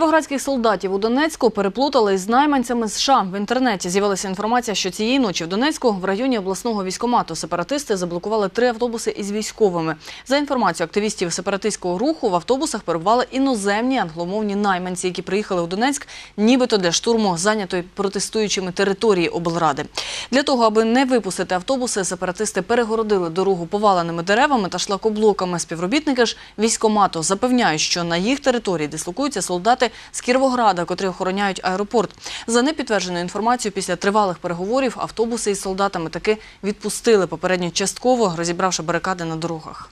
Кіровоградських солдатів у Донецьку переплутали із найманцями США. В інтернеті з'явилася інформація, що цієї ночі в Донецьку в районі обласного військомату сепаратисти заблокували три автобуси із військовими. За інформацією активістів сепаратистського руху, в автобусах перебували іноземні англомовні найманці, які приїхали у Донецьк, нібито для штурму зайнятої протестуючими території облради. Для того, аби не випустити автобуси, сепаратисти перегородили дорогу поваленими деревами та шлакоблоками. Співробітники ж військомату запевняють, що на їх території дислокуються солдати з Кіровограда, котрі охороняють аеропорт. За непідтвердженою інформацією, після тривалих переговорів автобуси із солдатами таки відпустили попередньо частково, розібравши барикади на дорогах.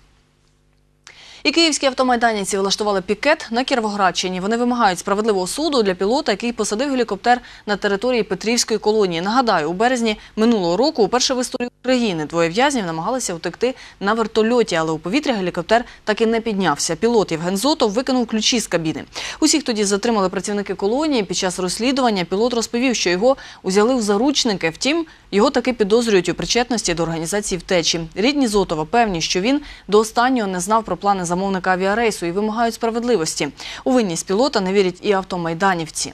І київські автомайданівці влаштували пікет на Кіровоградщині. Вони вимагають справедливого суду для пілота, який посадив гелікоптер на території Петрівської колонії. Нагадаю, у березні минулого року, уперше в історії України, двоє в'язнів намагалися утекти на вертольоті, але у повітря гелікоптер так і не піднявся. Пілот Євген Зотов викинув ключі з кабіни. Усіх тоді затримали працівники колонії. Під час розслідування пілот розповів, що його узяли в заручники. Втім, його таки підозрюють у причетності до організації втечі. Рідні Зотова певні, що він до останнього не знав про плани замовника авіарейсу і вимагають справедливості. У винність пілота не вірять і автомайданівці.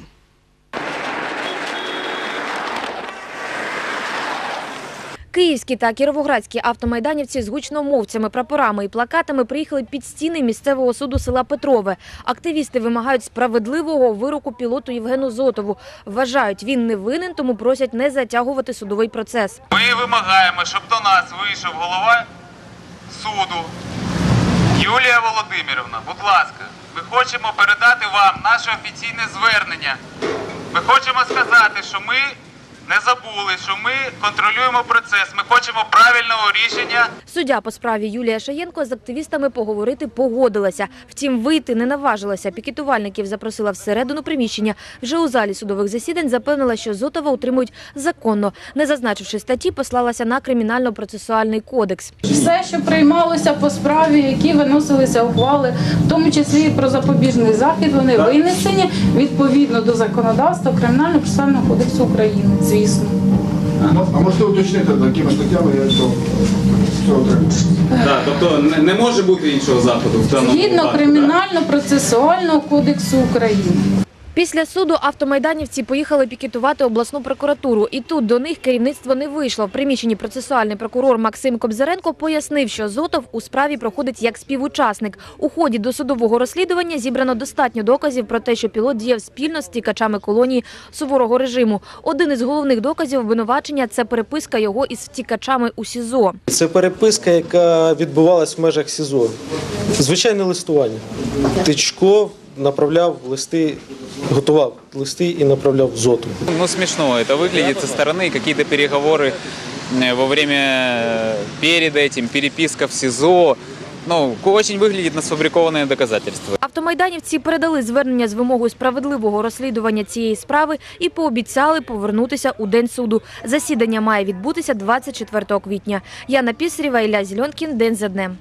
Київські та кіровоградські автомайданівці з гучномовцями, прапорами і плакатами приїхали під стіни місцевого суду села Петрове. Активісти вимагають справедливого вироку пілоту Євгену Зотову. Вважають, він не винен, тому просять не затягувати судовий процес. Ми вимагаємо, щоб до нас вийшов голова суду Юлія Володимирівна. Будь ласка, ми хочемо передати вам наше офіційне звернення. Ми хочемо сказати, що ми не забули, що ми контролюємо процес. Ми хочемо правильного рішення. Суддя по справі Юлія Шаєнко з активістами поговорити погодилася. Втім, вийти не наважилася. Пікетувальників запросила всередину приміщення. Вже у залі судових засідань запевнила, що Зотова утримують законно. Не зазначивши статті, послалася на кримінально-процесуальний кодекс. Все, що приймалося по справі, які виносилися ухвали, в тому числі і про запобіжний захід, вони винесені відповідно до законодавства Кримінально-процесуального кодексу України. Звісно. А можете уточнити, якими статтями я цього, отримав? Так, тобто не, не може бути іншого заходу в даному Згідно випадку, Кримінально-процесуального кодексу України. Після суду автомайданівці поїхали пікетувати обласну прокуратуру. І тут до них керівництво не вийшло. В приміщенні процесуальний прокурор Максим Кобзаренко пояснив, що Зотов у справі проходить як співучасник. У ході досудового розслідування зібрано достатньо доказів про те, що пілот діяв спільно з тікачами колонії суворого режиму. Один із головних доказів обвинувачення – це переписка його із втікачами у СІЗО. Це переписка, яка відбувалась в межах СІЗО. Звичайне листування. Тичко направляв листи, готував листи і направляв зоту. Ну, смешно это выглядит со стороны, какие-то переговоры э, во время э, перед этим, переписка в СИЗО. Ну, очень выглядит на сфабрикованные доказательства. Автомайданівці передали звернення з вимогою справедливого розслідування цієї справи і пообіцяли повернутися у день суду. Засідання має відбутися 24 квітня. Яна Пісарєва, Ілля Зільонкін. День за днем.